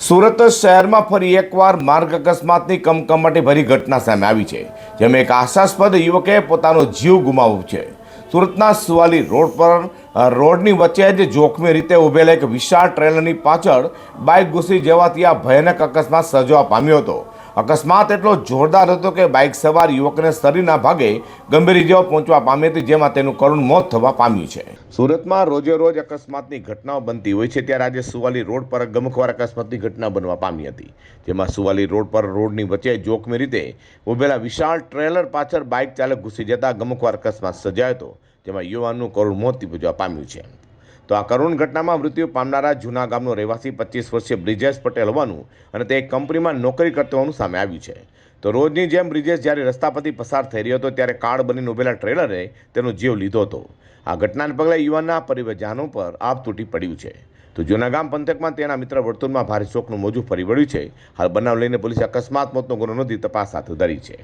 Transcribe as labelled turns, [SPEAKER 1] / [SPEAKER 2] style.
[SPEAKER 1] સુરત શહેરમાં ફરી એકવાર માર્ગ અકસ્માતની કમકમાટી ભરી ઘટના સામે આવી છે, જેમાં એક આશાસ્પદ યુવકે પોતાનો જીવ ગુમાવ્યો છે. સુરતના સુવાલી રોડ પર રોડની વચ્ચે જ જોખમી રીતે ઉભેલા એક વિશાળ ટ્રેલરની પાછળ બાઇક ઘૂસી જવાથી આ ભયાનક અકસ્માત સર્જવા પામ્યો હતો. અકસ્માત એટલો જોરદાર હતો કે બાઇક સવાર યુવકને શરીરના ભાગે ગંભીર ઇજાઓ પહોંચવા પામી હતી, જેમાં તેનું કરુણ મોત થવા પામ્યું છે. સુરતમાં રોજે રોજ અકસ્માતની ઘટનાઓ બનતી હોય છે, ત્યારે આજે સુવાલી રોડ પર ગમખવાર અકસ્માતની ઘટના બનવા પામી હતી. જેમાં સુવાલી રોડ પર રોડની વચ્ચે જોખમી રીતે ઉભેલા વિશાળ ટ્રેલર પાછળ બાઇક ચાલક ઘૂસી જતા ગમખવાર અકસ્માત સર્જાયો હતો, જેમાં યુવાનનું કરુણ મોત નીપજવા પામ્યું છે. તો આ કરુણ ઘટનામાં મૃત્યુ પામનારા જૂના ગામનો રહેવાસી પચીસ વર્ષીય બ્રિજેશ પટેલ હોવાનું અને તે એક કંપનીમાં નોકરી કરતો હોવાનું સામે આવ્યું છે. તો રોજની જેમ બ્રિજેશ જ્યારે રસ્તા પરથી પસાર થઈ રહ્યો હતો ત્યારે કાળ બનીને ઉભેલા ટ્રેલરે તેનો જીવ લીધો હતો. આ ઘટનાને પગલે યુવાનના પરિવારજનો પર આપ તૂટી પડ્યું છે. તો જૂના ગામ પંથકમાં તેના મિત્ર વર્તુળમાં ભારે શોકનું મોજું ફરી વળ્યું છે. હાલ બનાવ લઈને પોલીસે અકસ્માત, મોતનો ગુનો નોંધી તપાસ હાથ ધરી છે.